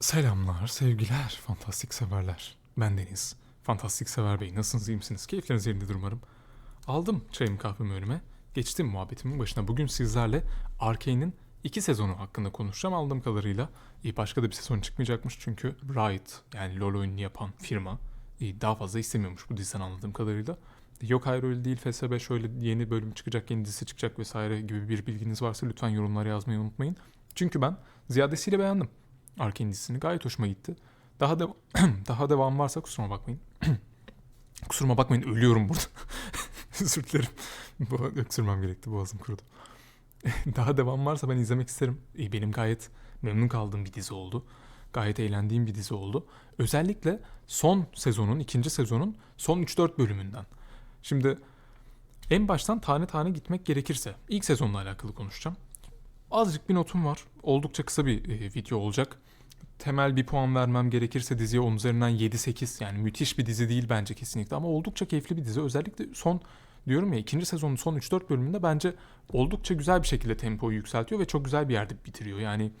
Selamlar, sevgiler, fantastik severler. Ben Deniz. Fantastik sever bey, nasılsınız, iyi misiniz? Keyifleriniz yerindedir umarım. Aldım çayımı kahvemi önüme. Geçtim muhabbetimin başına. Bugün sizlerle Arkane'in iki sezonu hakkında konuşacağım aldığım kadarıyla. E, başka da bir sezon çıkmayacakmış çünkü Riot yani LoL oyununu yapan firma e, daha fazla istemiyormuş bu diziden anladığım kadarıyla. Yok hayır öyle değil FSB şöyle yeni bölüm çıkacak, yeni dizi çıkacak vesaire gibi bir bilginiz varsa lütfen yorumlara yazmayı unutmayın. Çünkü ben ziyadesiyle beğendim. Arkane dizisini gayet hoşuma gitti. Daha da daha devam varsa kusuruma bakmayın. kusuruma bakmayın ölüyorum burada. Özür dilerim. Öksürmem gerekti boğazım kurudu. daha devam varsa ben izlemek isterim. E, Benim gayet memnun kaldığım bir dizi oldu. Gayet eğlendiğim bir dizi oldu. Özellikle son sezonun, ikinci sezonun son 3-4 bölümünden. Şimdi en baştan tane tane gitmek gerekirse ilk sezonla alakalı konuşacağım. Azıcık bir notum var. Oldukça kısa bir e, video olacak. Temel bir puan vermem gerekirse diziye 10 üzerinden 7-8 yani müthiş bir dizi değil bence kesinlikle ama oldukça keyifli bir dizi. Özellikle son diyorum ya ikinci sezonun son 3-4 bölümünde bence oldukça güzel bir şekilde tempoyu yükseltiyor ve çok güzel bir yerde bitiriyor. Yani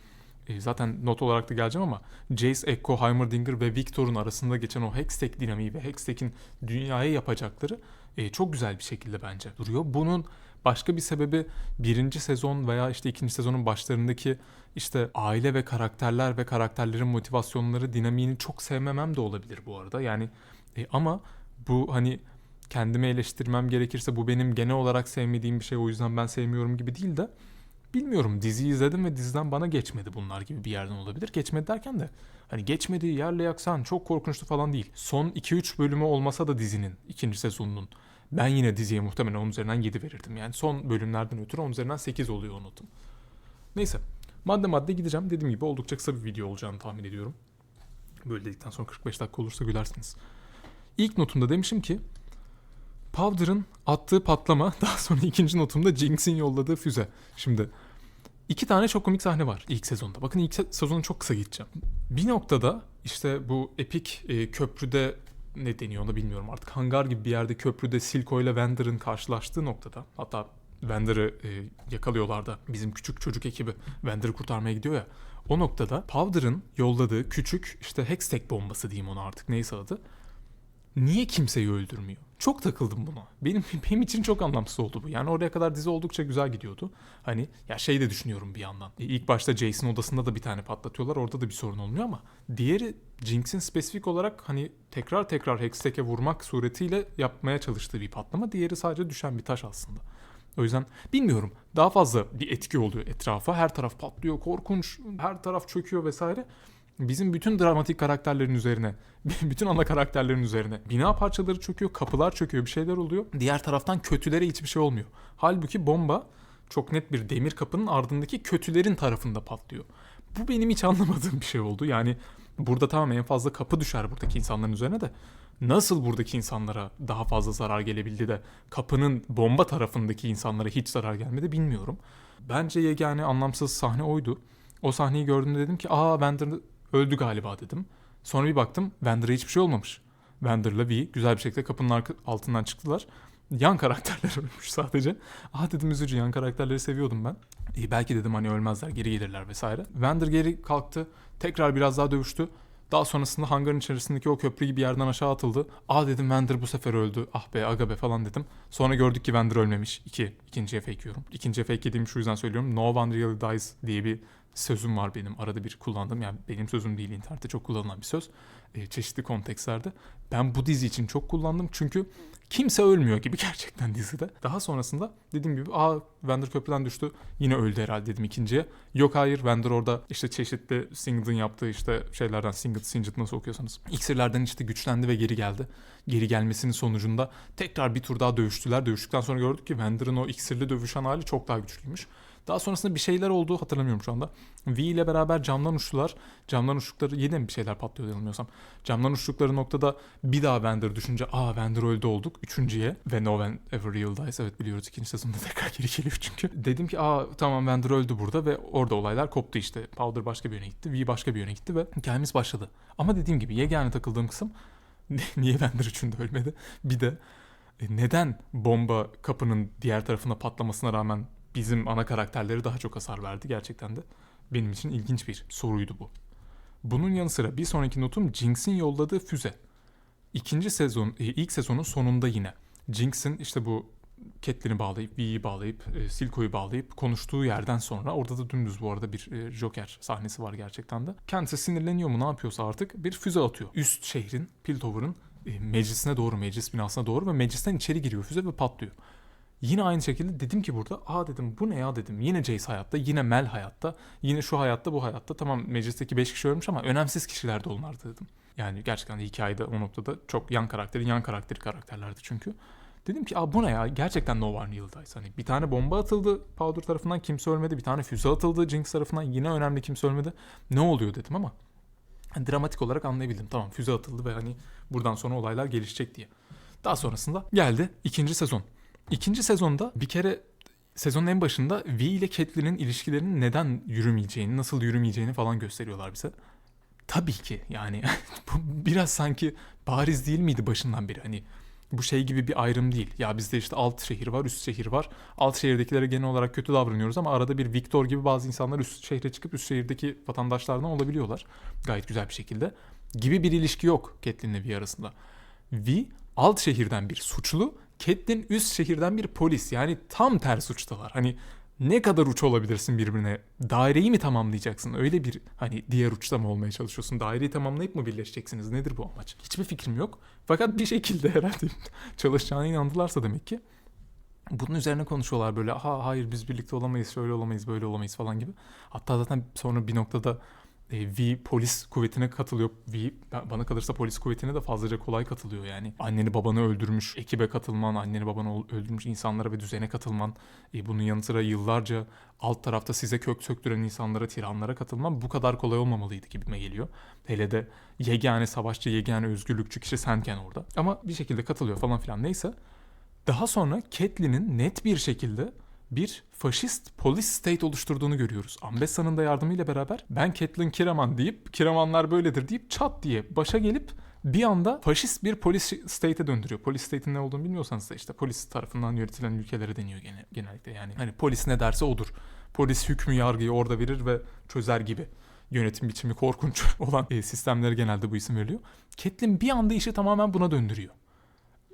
e, zaten not olarak da geleceğim ama Jace, Echo, Heimerdinger ve Victor'un arasında geçen o Hextech dinamiği ve Hextech'in dünyaya yapacakları e, çok güzel bir şekilde bence duruyor. Bunun başka bir sebebi birinci sezon veya işte ikinci sezonun başlarındaki işte aile ve karakterler ve karakterlerin motivasyonları dinamiğini çok sevmemem de olabilir bu arada. Yani e, ama bu hani kendimi eleştirmem gerekirse bu benim genel olarak sevmediğim bir şey o yüzden ben sevmiyorum gibi değil de bilmiyorum diziyi izledim ve diziden bana geçmedi bunlar gibi bir yerden olabilir. Geçmedi derken de hani geçmedi yerle yaksan çok korkunçtu falan değil. Son 2-3 bölümü olmasa da dizinin ikinci sezonunun ben yine diziye muhtemelen 10 üzerinden 7 verirdim. Yani son bölümlerden ötürü 10 üzerinden 8 oluyor o notum. Neyse madde madde gideceğim. Dediğim gibi oldukça kısa bir video olacağını tahmin ediyorum. Böyle dedikten sonra 45 dakika olursa gülersiniz. İlk notumda demişim ki Powder'ın attığı patlama daha sonra ikinci notumda Jinx'in yolladığı füze. Şimdi iki tane çok komik sahne var ilk sezonda. Bakın ilk se- sezonu çok kısa gideceğim. Bir noktada işte bu epik e, köprüde ne deniyor onu bilmiyorum artık. Hangar gibi bir yerde köprüde Silco ile Vander'ın karşılaştığı noktada hatta Vander'ı e, yakalıyorlar da bizim küçük çocuk ekibi Vander'ı kurtarmaya gidiyor ya. O noktada Powder'ın yolladığı küçük işte Hextech bombası diyeyim ona artık neyse adı. Niye kimseyi öldürmüyor? Çok takıldım buna. Benim benim için çok anlamsız oldu bu. Yani oraya kadar dizi oldukça güzel gidiyordu. Hani ya şey de düşünüyorum bir yandan. E, İlk başta Jason odasında da bir tane patlatıyorlar. Orada da bir sorun olmuyor ama diğeri Jinx'in spesifik olarak hani tekrar tekrar Hextech'e vurmak suretiyle yapmaya çalıştığı bir patlama. Diğeri sadece düşen bir taş aslında. O yüzden bilmiyorum. Daha fazla bir etki oluyor etrafa. Her taraf patlıyor, korkunç, her taraf çöküyor vesaire. Bizim bütün dramatik karakterlerin üzerine, bütün ana karakterlerin üzerine bina parçaları çöküyor, kapılar çöküyor, bir şeyler oluyor. Diğer taraftan kötülere hiçbir şey olmuyor. Halbuki bomba çok net bir demir kapının ardındaki kötülerin tarafında patlıyor. Bu benim hiç anlamadığım bir şey oldu. Yani burada tamam en fazla kapı düşer buradaki insanların üzerine de nasıl buradaki insanlara daha fazla zarar gelebildi de kapının bomba tarafındaki insanlara hiç zarar gelmedi bilmiyorum. Bence yegane anlamsız sahne oydu. O sahneyi gördüğümde dedim ki aa Vander öldü galiba dedim. Sonra bir baktım Vander'a hiçbir şey olmamış. Vander'la V güzel bir şekilde kapının altından çıktılar. Yan karakterler ölmüş sadece. Aa dedim üzücü yan karakterleri seviyordum ben. İyi belki dedim hani ölmezler geri gelirler vesaire. Vander geri kalktı. Tekrar biraz daha dövüştü. Daha sonrasında hangarın içerisindeki o köprü gibi yerden aşağı atıldı. Aa dedim Vander bu sefer öldü. Ah be aga be falan dedim. Sonra gördük ki Vander ölmemiş. İki. İkinciye fake yiyorum. İkinciye fake yediğim şu yüzden söylüyorum. No one really dies diye bir sözüm var benim. Arada bir kullandığım yani benim sözüm değil internette çok kullanılan bir söz. Ee, çeşitli kontekstlerde. Ben bu dizi için çok kullandım çünkü kimse ölmüyor gibi gerçekten dizide. Daha sonrasında dediğim gibi aa Vander köprüden düştü yine öldü herhalde dedim ikinciye. Yok hayır Vander orada işte çeşitli Singed'ın yaptığı işte şeylerden Singed, Singed nasıl okuyorsanız. İksirlerden işte güçlendi ve geri geldi. Geri gelmesinin sonucunda tekrar bir tur daha dövüştüler. Dövüştükten sonra gördük ki Vander'ın o iksirli dövüşen hali çok daha güçlüymüş. Daha sonrasında bir şeyler oldu hatırlamıyorum şu anda. V ile beraber camdan uçtular. Camdan uçtukları yine bir şeyler patlıyor yanılmıyorsam. Camdan uçtukları noktada bir daha Vander düşünce aa Vander öldü olduk. Üçüncüye ve No One Ever Real Dies evet biliyoruz ikinci sezonda tekrar geri geliyor çünkü. Dedim ki aa tamam Vander öldü burada ve orada olaylar koptu işte. Powder başka bir yöne gitti. V başka bir yöne gitti ve hikayemiz başladı. Ama dediğim gibi yegane takıldığım kısım niye Vander üçünde ölmedi? Bir de e, neden bomba kapının diğer tarafına patlamasına rağmen bizim ana karakterleri daha çok hasar verdi gerçekten de. Benim için ilginç bir soruydu bu. Bunun yanı sıra bir sonraki notum Jinx'in yolladığı füze. İkinci sezon, e, ilk sezonun sonunda yine Jinx'in işte bu Catelyn'i bağlayıp, V'yi bağlayıp, e, Silco'yu bağlayıp konuştuğu yerden sonra orada da dümdüz bu arada bir e, Joker sahnesi var gerçekten de. Kendisi sinirleniyor mu ne yapıyorsa artık bir füze atıyor. Üst şehrin, Piltover'ın meclisine doğru, meclis binasına doğru ve meclisten içeri giriyor füze ve patlıyor. Yine aynı şekilde dedim ki burada aa dedim bu ne ya dedim. Yine Jace hayatta, yine Mel hayatta, yine şu hayatta bu hayatta. Tamam meclisteki 5 kişi ölmüş ama önemsiz kişiler de onlardı dedim. Yani gerçekten de hikayede o noktada çok yan karakterin yan karakteri karakterlerdi çünkü. Dedim ki Aa, bu ne ya gerçekten No Real Dice. Hani bir tane bomba atıldı Powder tarafından kimse ölmedi. Bir tane füze atıldı Jinx tarafından yine önemli kimse ölmedi. Ne oluyor dedim ama hani dramatik olarak anlayabildim. Tamam füze atıldı ve hani buradan sonra olaylar gelişecek diye. Daha sonrasında geldi ikinci sezon. İkinci sezonda bir kere sezonun en başında V ile Catelyn'in ilişkilerinin neden yürümeyeceğini, nasıl yürümeyeceğini falan gösteriyorlar bize. Tabii ki yani bu biraz sanki bariz değil miydi başından beri hani bu şey gibi bir ayrım değil. Ya bizde işte alt şehir var, üst şehir var. Alt şehirdekilere genel olarak kötü davranıyoruz ama arada bir Victor gibi bazı insanlar üst şehre çıkıp üst şehirdeki vatandaşlardan olabiliyorlar. Gayet güzel bir şekilde. Gibi bir ilişki yok Catelyn'le V arasında. V alt şehirden bir suçlu, Catelyn üst şehirden bir polis. Yani tam ters uçtalar. Hani ne kadar uç olabilirsin birbirine? Daireyi mi tamamlayacaksın? Öyle bir hani diğer uçta mı olmaya çalışıyorsun? Daireyi tamamlayıp mı birleşeceksiniz? Nedir bu amaç? Hiçbir fikrim yok. Fakat bir şekilde herhalde çalışacağına inandılarsa demek ki bunun üzerine konuşuyorlar böyle. Ha hayır biz birlikte olamayız, şöyle olamayız, böyle olamayız falan gibi. Hatta zaten sonra bir noktada e, V polis kuvvetine katılıyor. V bana kalırsa polis kuvvetine de fazlaca kolay katılıyor yani. Anneni babanı öldürmüş ekibe katılman, anneni babanı öldürmüş insanlara ve düzene katılman. E, bunun yanı sıra yıllarca alt tarafta size kök söktüren insanlara, tiranlara katılman bu kadar kolay olmamalıydı gibime geliyor. Hele de yegane savaşçı, yegane özgürlükçü kişi senken orada. Ama bir şekilde katılıyor falan filan neyse. Daha sonra Catelyn'in net bir şekilde bir faşist polis state oluşturduğunu görüyoruz. Ambessa'nın da yardımıyla beraber ben Catelyn Kiraman deyip Kiramanlar böyledir deyip çat diye başa gelip bir anda faşist bir polis state'e döndürüyor. Polis state'in ne olduğunu bilmiyorsanız da işte polis tarafından yönetilen ülkelere deniyor gene, genellikle yani. Hani polis ne derse odur. Polis hükmü yargıyı orada verir ve çözer gibi yönetim biçimi korkunç olan e, sistemlere genelde bu isim veriliyor. Catelyn bir anda işi tamamen buna döndürüyor.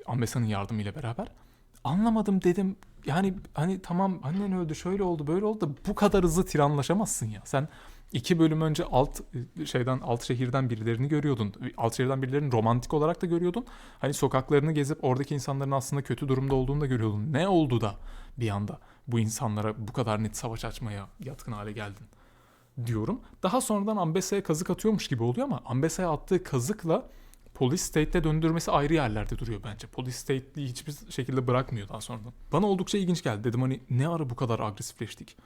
Ambessa'nın yardımıyla beraber. Anlamadım dedim. Yani hani tamam annen öldü şöyle oldu böyle oldu da bu kadar hızlı tiranlaşamazsın ya. Sen iki bölüm önce alt şeyden alt şehirden birilerini görüyordun. Alt şehirden birilerini romantik olarak da görüyordun. Hani sokaklarını gezip oradaki insanların aslında kötü durumda olduğunu da görüyordun. Ne oldu da bir anda bu insanlara bu kadar net savaş açmaya yatkın hale geldin diyorum. Daha sonradan Ambessa'ya kazık atıyormuş gibi oluyor ama Ambessa'ya attığı kazıkla Police State'de döndürmesi ayrı yerlerde duruyor bence. Police State'liği hiçbir şekilde bırakmıyor daha sonradan. Bana oldukça ilginç geldi. Dedim hani ne ara bu kadar agresifleştik?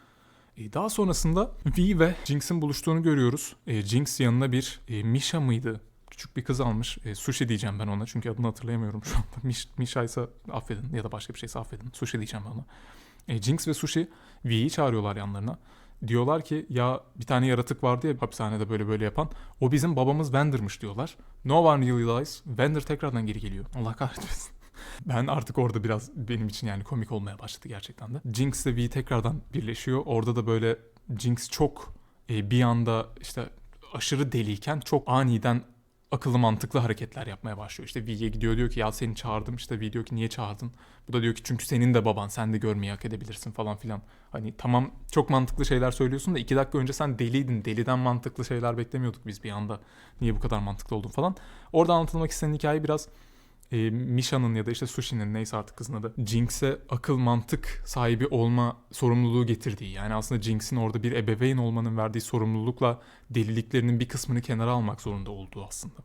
E, daha sonrasında V ve Jinx'in buluştuğunu görüyoruz. E, Jinx yanına bir e, Misha mıydı? Küçük bir kız almış. E, sushi diyeceğim ben ona çünkü adını hatırlayamıyorum şu anda. Mish, Misha ise affedin ya da başka bir şeyse affedin. Sushi diyeceğim ben ona. E, Jinx ve Sushi V'yi çağırıyorlar yanlarına diyorlar ki ya bir tane yaratık vardı ya hapishanede böyle böyle yapan. O bizim babamız Vander'mış diyorlar. No one realizes. Vander tekrardan geri geliyor. Allah kahretmesin. ben artık orada biraz benim için yani komik olmaya başladı gerçekten de. Jinx ile V tekrardan birleşiyor. Orada da böyle Jinx çok e, bir anda işte aşırı deliyken çok aniden akıllı mantıklı hareketler yapmaya başlıyor. İşte V'ye gidiyor diyor ki ya seni çağırdım. İşte V diyor ki niye çağırdın? Bu da diyor ki çünkü senin de baban sen de görmeyi hak edebilirsin falan filan. Hani tamam çok mantıklı şeyler söylüyorsun da iki dakika önce sen deliydin. Deliden mantıklı şeyler beklemiyorduk biz bir anda. Niye bu kadar mantıklı oldun falan. Orada anlatılmak istenen hikaye biraz e, Misha'nın ya da işte Sushi'nin neyse artık kızın adı Jinx'e akıl mantık sahibi olma sorumluluğu getirdiği. Yani aslında Jinx'in orada bir ebeveyn olmanın verdiği sorumlulukla deliliklerinin bir kısmını kenara almak zorunda olduğu aslında.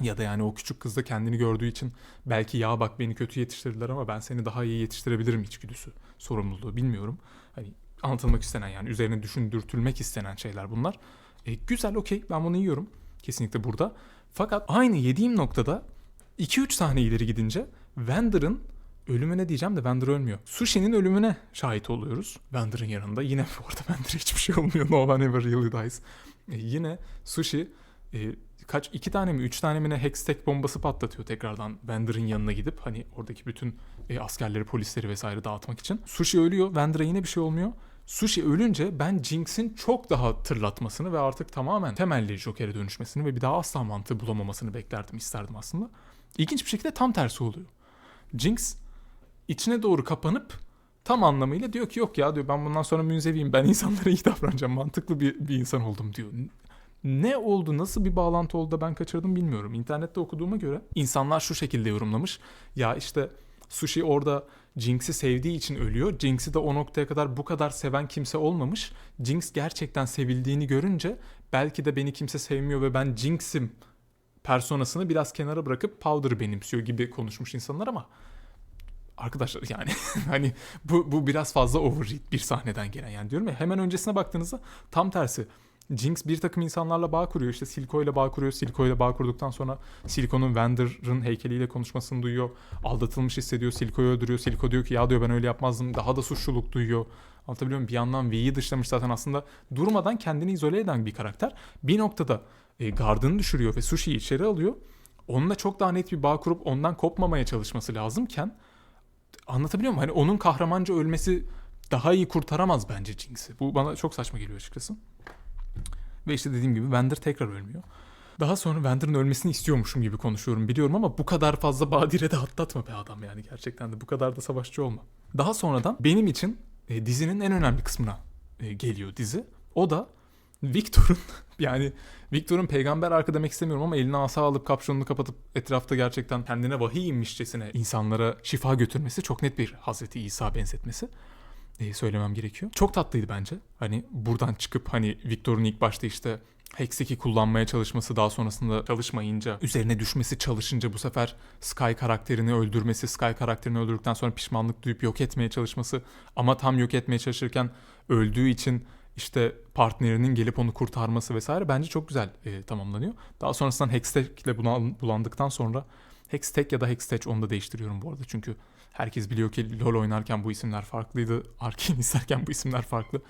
Ya da yani o küçük kız da kendini gördüğü için belki ya bak beni kötü yetiştirdiler ama ben seni daha iyi yetiştirebilirim içgüdüsü sorumluluğu bilmiyorum. Hani anlatılmak istenen yani üzerine düşündürtülmek istenen şeyler bunlar. E, güzel okey ben bunu yiyorum kesinlikle burada. Fakat aynı yediğim noktada 2-3 sahne ileri gidince Vander'ın ölümüne diyeceğim de Vander ölmüyor. Sushi'nin ölümüne şahit oluyoruz. Vander'ın yanında. Yine bu arada Vander'a hiçbir şey olmuyor. No one ever really dies. E, yine Sushi e, kaç iki tane mi üç tane mi ne Hextech bombası patlatıyor tekrardan Vander'ın yanına gidip hani oradaki bütün e, askerleri polisleri vesaire dağıtmak için. Sushi ölüyor. Vander'a yine bir şey olmuyor. Sushi ölünce ben Jinx'in çok daha tırlatmasını ve artık tamamen temelli Joker'e dönüşmesini ve bir daha asla mantığı bulamamasını beklerdim, isterdim aslında. İlginç bir şekilde tam tersi oluyor. Jinx içine doğru kapanıp tam anlamıyla diyor ki yok ya diyor ben bundan sonra münzeviyim ben insanlara iyi davranacağım mantıklı bir, bir insan oldum diyor. Ne oldu nasıl bir bağlantı oldu da ben kaçırdım bilmiyorum. İnternette okuduğuma göre insanlar şu şekilde yorumlamış. Ya işte Sushi orada Jinx'i sevdiği için ölüyor. Jinx'i de o noktaya kadar bu kadar seven kimse olmamış. Jinx gerçekten sevildiğini görünce belki de beni kimse sevmiyor ve ben Jinx'im personasını biraz kenara bırakıp Powder'ı benimsiyor gibi konuşmuş insanlar ama arkadaşlar yani hani bu, bu biraz fazla overread bir sahneden gelen yani diyorum ya hemen öncesine baktığınızda tam tersi. Jinx bir takım insanlarla bağ kuruyor. İşte Silco ile bağ kuruyor. Silco ile bağ kurduktan sonra Silco'nun Vander'ın heykeliyle konuşmasını duyuyor. Aldatılmış hissediyor. Silco'yu öldürüyor. Silco diyor ki ya diyor ben öyle yapmazdım. Daha da suçluluk duyuyor. Anlatabiliyor muyum? Bir yandan V'yi dışlamış zaten aslında durmadan kendini izole eden bir karakter. Bir noktada e, gardını düşürüyor ve Sushi'yi içeri alıyor. Onunla çok daha net bir bağ kurup ondan kopmamaya çalışması lazımken anlatabiliyor muyum? Hani onun kahramanca ölmesi daha iyi kurtaramaz bence Jinx'i. Bu bana çok saçma geliyor açıkçası. Ve işte dediğim gibi Vander tekrar ölmüyor. Daha sonra Vander'ın ölmesini istiyormuşum gibi konuşuyorum biliyorum ama bu kadar fazla badire de atlatma be adam yani gerçekten de bu kadar da savaşçı olma. Daha sonradan benim için e, dizinin en önemli kısmına e, geliyor dizi. O da Victor'un yani Victor'un peygamber arka demek istemiyorum ama eline asa alıp kapşonunu kapatıp etrafta gerçekten kendine vahiy inmişçesine insanlara şifa götürmesi çok net bir Hazreti İsa benzetmesi e, söylemem gerekiyor. Çok tatlıydı bence. Hani buradan çıkıp hani Victor'un ilk başta işte Hextech'i kullanmaya çalışması daha sonrasında çalışmayınca üzerine düşmesi çalışınca bu sefer Sky karakterini öldürmesi Sky karakterini öldürdükten sonra pişmanlık duyup yok etmeye çalışması ama tam yok etmeye çalışırken öldüğü için işte partnerinin gelip onu kurtarması vesaire bence çok güzel e, tamamlanıyor. Daha sonrasında Hextech ile bulandıktan sonra Hextech ya da Hextech onu da değiştiriyorum bu arada çünkü herkes biliyor ki LoL oynarken bu isimler farklıydı. Arkane izlerken bu isimler farklı.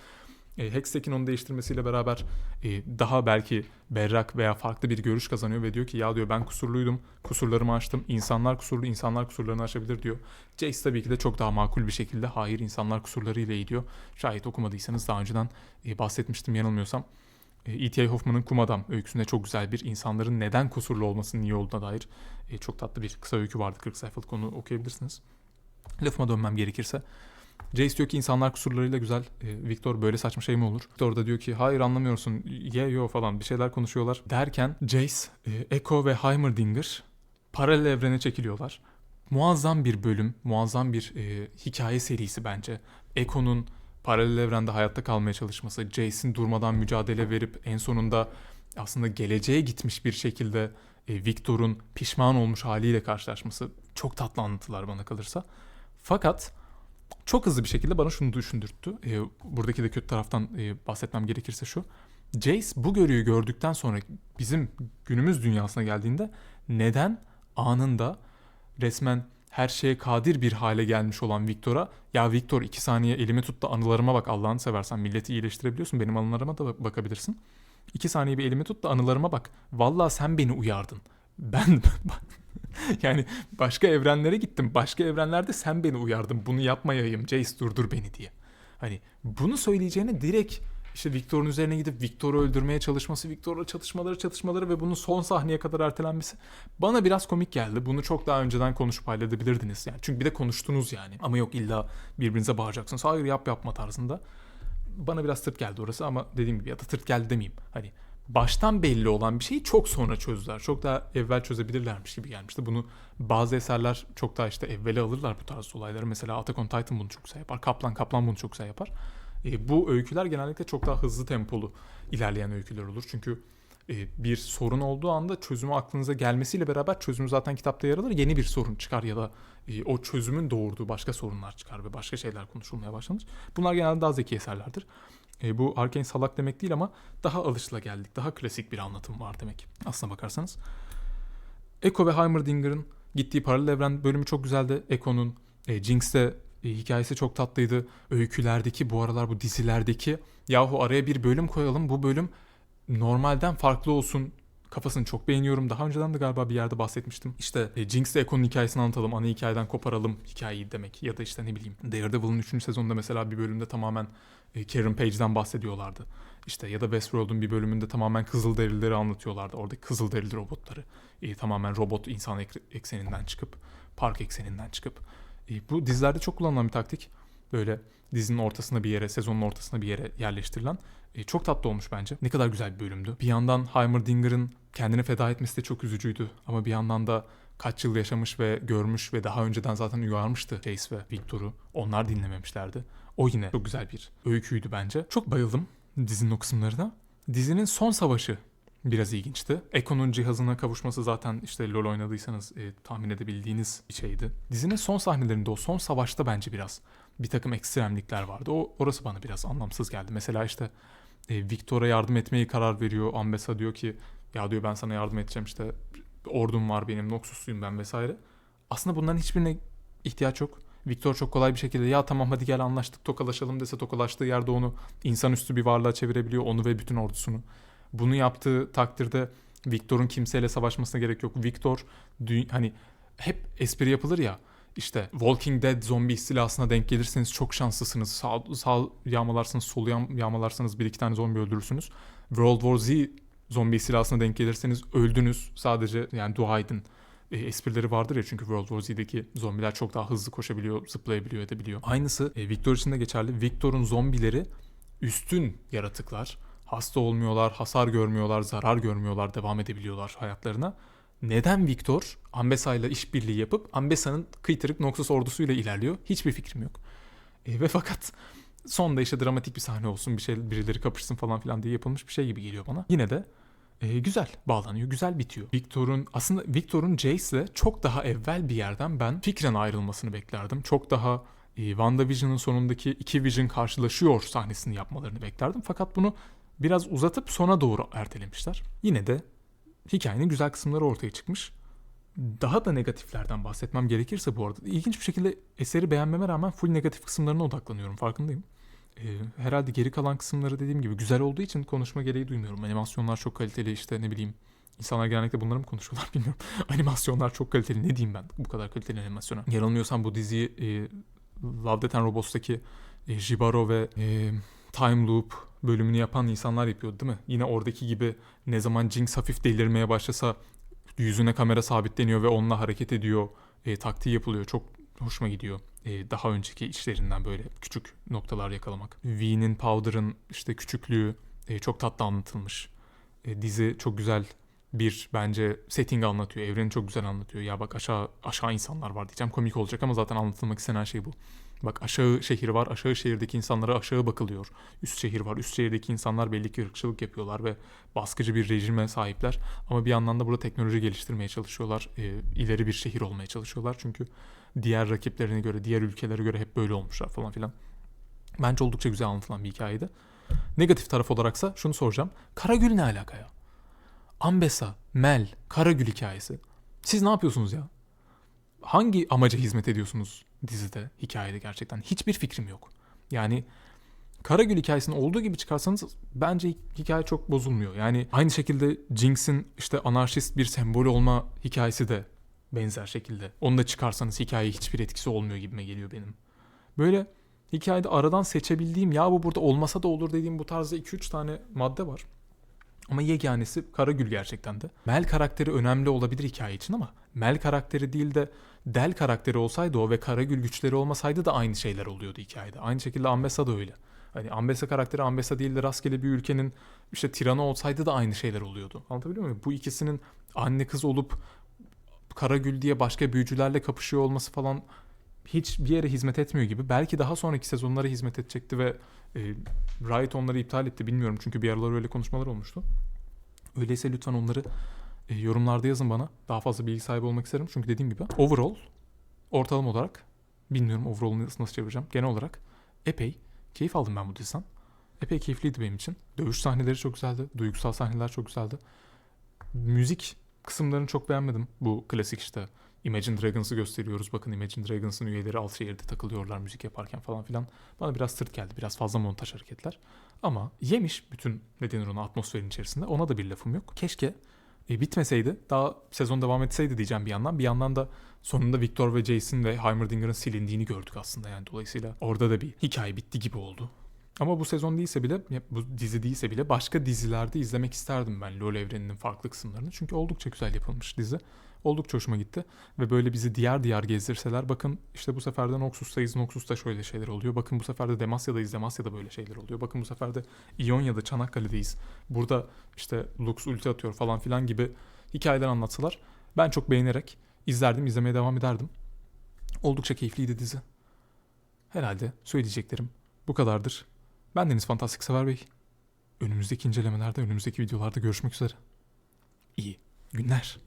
E, Hextech'in onu değiştirmesiyle beraber e, daha belki berrak veya farklı bir görüş kazanıyor ve diyor ki ya diyor ben kusurluydum, kusurlarımı aştım. İnsanlar kusurlu, insanlar kusurlarını aşabilir diyor. Jace tabii ki de çok daha makul bir şekilde hayır insanlar kusurlarıyla iyi diyor. Şayet okumadıysanız daha önceden e, bahsetmiştim yanılmıyorsam. E.T.A. Hoffman'ın Kum Adam öyküsünde çok güzel bir insanların neden kusurlu olmasının iyi olduğuna dair e, çok tatlı bir kısa öykü vardı. 40 sayfalık onu okuyabilirsiniz. Lafıma dönmem gerekirse. Jace diyor ki insanlar kusurlarıyla güzel. E, Victor böyle saçma şey mi olur? Victor da diyor ki hayır anlamıyorsun. Ye yo falan bir şeyler konuşuyorlar. Derken Jace, e, Echo ve Heimerdinger paralel evrene çekiliyorlar. Muazzam bir bölüm, muazzam bir e, hikaye serisi bence. Echo'nun paralel evrende hayatta kalmaya çalışması, Jace'in durmadan mücadele verip en sonunda aslında geleceğe gitmiş bir şekilde e, Victor'un pişman olmuş haliyle karşılaşması çok tatlı anlatılar bana kalırsa. Fakat çok hızlı bir şekilde bana şunu düşündürttü. E, buradaki de kötü taraftan e, bahsetmem gerekirse şu. Jace bu görüyü gördükten sonra bizim günümüz dünyasına geldiğinde neden anında resmen her şeye kadir bir hale gelmiş olan Victor'a ya Victor iki saniye elimi tut da anılarıma bak Allah'ını seversen milleti iyileştirebiliyorsun benim anılarıma da bakabilirsin. İki saniye bir elimi tut da anılarıma bak. Vallahi sen beni uyardın. Ben yani başka evrenlere gittim. Başka evrenlerde sen beni uyardın. Bunu yapmayayım. Jace durdur beni diye. Hani bunu söyleyeceğine direkt işte Victor'un üzerine gidip Victor'u öldürmeye çalışması, Victor'la çatışmaları çatışmaları ve bunun son sahneye kadar ertelenmesi bana biraz komik geldi. Bunu çok daha önceden konuşup halledebilirdiniz. Yani çünkü bir de konuştunuz yani. Ama yok illa birbirinize bağıracaksınız. Hayır yap yapma tarzında. Bana biraz tırt geldi orası ama dediğim gibi ya da tırt geldi demeyeyim. Hani baştan belli olan bir şeyi çok sonra çözdüler. Çok daha evvel çözebilirlermiş gibi gelmişti. Bunu bazı eserler çok daha işte evveli alırlar bu tarz olayları. Mesela Attack on Titan bunu çok güzel yapar. Kaplan Kaplan bunu çok güzel yapar. E, bu öyküler genellikle çok daha hızlı tempolu ilerleyen öyküler olur. Çünkü e, bir sorun olduğu anda çözümü aklınıza gelmesiyle beraber çözümü zaten kitapta yer alır. Yeni bir sorun çıkar ya da e, o çözümün doğurduğu başka sorunlar çıkar ve başka şeyler konuşulmaya başlanır. Bunlar genelde daha zeki eserlerdir. E, bu Arkane salak demek değil ama daha alışla geldik. Daha klasik bir anlatım var demek. Aslına bakarsanız. Echo ve Heimerdinger'ın gittiği paralel evren bölümü çok güzeldi. Echo'nun e, Jinx'te e, hikayesi çok tatlıydı. Öykülerdeki bu aralar bu dizilerdeki yahu araya bir bölüm koyalım. Bu bölüm normalden farklı olsun kafasını çok beğeniyorum. Daha önceden de galiba bir yerde bahsetmiştim. İşte e, Jinx'le Echo'nun hikayesini anlatalım. Ana hikayeden koparalım hikayeyi demek. Ya da işte ne bileyim Daredevil'ın 3. sezonunda mesela bir bölümde tamamen e, Karen Page'den bahsediyorlardı. İşte ya da Westworld'un bir bölümünde tamamen Kızılderilileri anlatıyorlardı. Oradaki Kızılderili robotları. E, tamamen robot insan ek- ekseninden çıkıp, park ekseninden çıkıp. E, bu dizilerde çok kullanılan bir taktik. Böyle dizinin ortasına bir yere, sezonun ortasına bir yere yerleştirilen. E, çok tatlı olmuş bence. Ne kadar güzel bir bölümdü. Bir yandan Heimerdinger'ın kendini feda etmesi de çok üzücüydü. Ama bir yandan da kaç yıl yaşamış ve görmüş ve daha önceden zaten uyarmıştı Chase ve Victor'u. Onlar dinlememişlerdi. O yine çok güzel bir öyküydü bence. Çok bayıldım dizinin o kısımlarına. Dizinin son savaşı biraz ilginçti. Echo'nun cihazına kavuşması zaten işte LoL oynadıysanız e, tahmin edebildiğiniz bir şeydi. Dizinin son sahnelerinde o son savaşta bence biraz bir takım ekstremlikler vardı. O orası bana biraz anlamsız geldi. Mesela işte e, Victor'a yardım etmeyi karar veriyor. Ambessa diyor ki ya diyor ben sana yardım edeceğim işte ordum var benim Noxus'luyum ben vesaire. Aslında bunların hiçbirine ihtiyaç yok. Victor çok kolay bir şekilde ya tamam hadi gel anlaştık tokalaşalım dese tokalaştığı yerde onu insanüstü bir varlığa çevirebiliyor onu ve bütün ordusunu. Bunu yaptığı takdirde Victor'un kimseyle savaşmasına gerek yok. Victor hani hep espri yapılır ya işte Walking Dead zombi istilasına denk gelirseniz çok şanslısınız. Sağ, sağ yağmalarsınız, sol yağ- yağmalarsanız bir iki tane zombi öldürürsünüz. World War Z zombi istilasına denk gelirseniz öldünüz. Sadece yani dua edin e, esprileri vardır ya çünkü World War Z'deki zombiler çok daha hızlı koşabiliyor, zıplayabiliyor, edebiliyor. Aynısı e, Victor için de geçerli. Victor'un zombileri üstün yaratıklar. Hasta olmuyorlar, hasar görmüyorlar, zarar görmüyorlar, devam edebiliyorlar hayatlarına. Neden Victor Ambessa ile işbirliği yapıp Ambessa'nın kıytırık Noxus ordusuyla ilerliyor? Hiçbir fikrim yok. E, ve fakat sonda işte dramatik bir sahne olsun, bir şey birileri kapışsın falan filan diye yapılmış bir şey gibi geliyor bana. Yine de e, güzel bağlanıyor, güzel bitiyor. Victor'un aslında Victor'un Jace'le çok daha evvel bir yerden ben fikren ayrılmasını beklerdim. Çok daha e, WandaVision'ın sonundaki iki Vision karşılaşıyor sahnesini yapmalarını beklerdim. Fakat bunu biraz uzatıp sona doğru ertelemişler. Yine de hikayenin güzel kısımları ortaya çıkmış. Daha da negatiflerden bahsetmem gerekirse bu arada ilginç bir şekilde eseri beğenmeme rağmen full negatif kısımlarına odaklanıyorum farkındayım. Ee, herhalde geri kalan kısımları dediğim gibi güzel olduğu için konuşma gereği duymuyorum. Animasyonlar çok kaliteli işte ne bileyim. İnsanlar genellikle bunları mı konuşuyorlar bilmiyorum. Animasyonlar çok kaliteli. Ne diyeyim ben bu kadar kaliteli animasyona? Yanılmıyorsam bu diziyi e, Love, Death and Robots'taki e, Jibaro ve e, Time Loop bölümünü yapan insanlar yapıyordu değil mi? Yine oradaki gibi ne zaman Jinx hafif delirmeye başlasa yüzüne kamera sabitleniyor ve onunla hareket ediyor. E, taktiği yapılıyor. Çok hoşuma gidiyor. E, daha önceki işlerinden böyle küçük noktalar yakalamak. V'nin, Powder'ın işte küçüklüğü e, çok tatlı anlatılmış. E, dizi çok güzel bir bence setting anlatıyor. Evreni çok güzel anlatıyor. Ya bak aşağı aşağı insanlar var diyeceğim. Komik olacak ama zaten anlatılmak istenen şey bu. Bak aşağı şehir var. Aşağı şehirdeki insanlara aşağı bakılıyor. Üst şehir var. Üst şehirdeki insanlar belli ki ırkçılık yapıyorlar ve baskıcı bir rejime sahipler. Ama bir yandan da burada teknoloji geliştirmeye çalışıyorlar. E, ileri bir şehir olmaya çalışıyorlar. Çünkü diğer rakiplerine göre, diğer ülkelere göre hep böyle olmuşlar falan filan. Bence oldukça güzel anlatılan bir hikayeydi. Negatif taraf olaraksa şunu soracağım. Karagül ne alaka ya? Ambessa, Mel, Karagül hikayesi. Siz ne yapıyorsunuz ya? Hangi amaca hizmet ediyorsunuz dizide, hikayede gerçekten? Hiçbir fikrim yok. Yani Karagül hikayesini olduğu gibi çıkarsanız bence hikaye çok bozulmuyor. Yani aynı şekilde Jinx'in işte anarşist bir sembol olma hikayesi de benzer şekilde. Onu da çıkarsanız hikayeye hiçbir etkisi olmuyor gibime geliyor benim. Böyle hikayede aradan seçebildiğim ya bu burada olmasa da olur dediğim bu tarzda 2-3 tane madde var. Ama yeganesi Karagül gerçekten de. Mel karakteri önemli olabilir hikaye için ama Mel karakteri değil de Del karakteri olsaydı o ve Karagül güçleri olmasaydı da aynı şeyler oluyordu hikayede. Aynı şekilde Ambessa da öyle. Hani Ambessa karakteri Ambessa değil de rastgele bir ülkenin işte tiranı olsaydı da aynı şeyler oluyordu. Anlatabiliyor muyum? Bu ikisinin anne kız olup Karagül diye başka büyücülerle kapışıyor olması falan hiç bir yere hizmet etmiyor gibi. Belki daha sonraki sezonlara hizmet edecekti ve e, Riot onları iptal etti bilmiyorum çünkü bir aralar öyle konuşmalar olmuştu. Öyleyse lütfen onları e, yorumlarda yazın bana. Daha fazla bilgi sahibi olmak isterim. Çünkü dediğim gibi overall ortalama olarak bilmiyorum overall'ı nasıl, çevireceğim. Genel olarak epey keyif aldım ben bu diziden. Epey keyifliydi benim için. Dövüş sahneleri çok güzeldi. Duygusal sahneler çok güzeldi. Müzik kısımlarını çok beğenmedim. Bu klasik işte Imagine Dragons'ı gösteriyoruz. Bakın Imagine Dragons'ın üyeleri alt şehirde takılıyorlar müzik yaparken falan filan. Bana biraz sırt geldi. Biraz fazla montaj hareketler. Ama yemiş bütün ne denir ona atmosferin içerisinde. Ona da bir lafım yok. Keşke E, bitmeseydi, daha sezon devam etseydi diyeceğim bir yandan. Bir yandan da sonunda Victor ve Jason ve Heimerdinger'ın silindiğini gördük aslında yani. Dolayısıyla orada da bir hikaye bitti gibi oldu. Ama bu sezon değilse bile, bu dizi değilse bile başka dizilerde izlemek isterdim ben LoL evreninin farklı kısımlarını. Çünkü oldukça güzel yapılmış dizi. Oldukça hoşuma gitti. Ve böyle bizi diğer diğer gezdirseler bakın işte bu sefer de Noxus'tayız. Noxus'ta şöyle şeyler oluyor. Bakın bu sefer de Demacia'dayız. Demacia'da böyle şeyler oluyor. Bakın bu sefer de İonya'da Çanakkale'deyiz. Burada işte Lux ulti atıyor falan filan gibi hikayeler anlatsalar ben çok beğenerek izlerdim, izlemeye devam ederdim. Oldukça keyifliydi dizi. Herhalde söyleyeceklerim bu kadardır. Ben Deniz Fantastik Sever Bey. Önümüzdeki incelemelerde, önümüzdeki videolarda görüşmek üzere. İyi günler.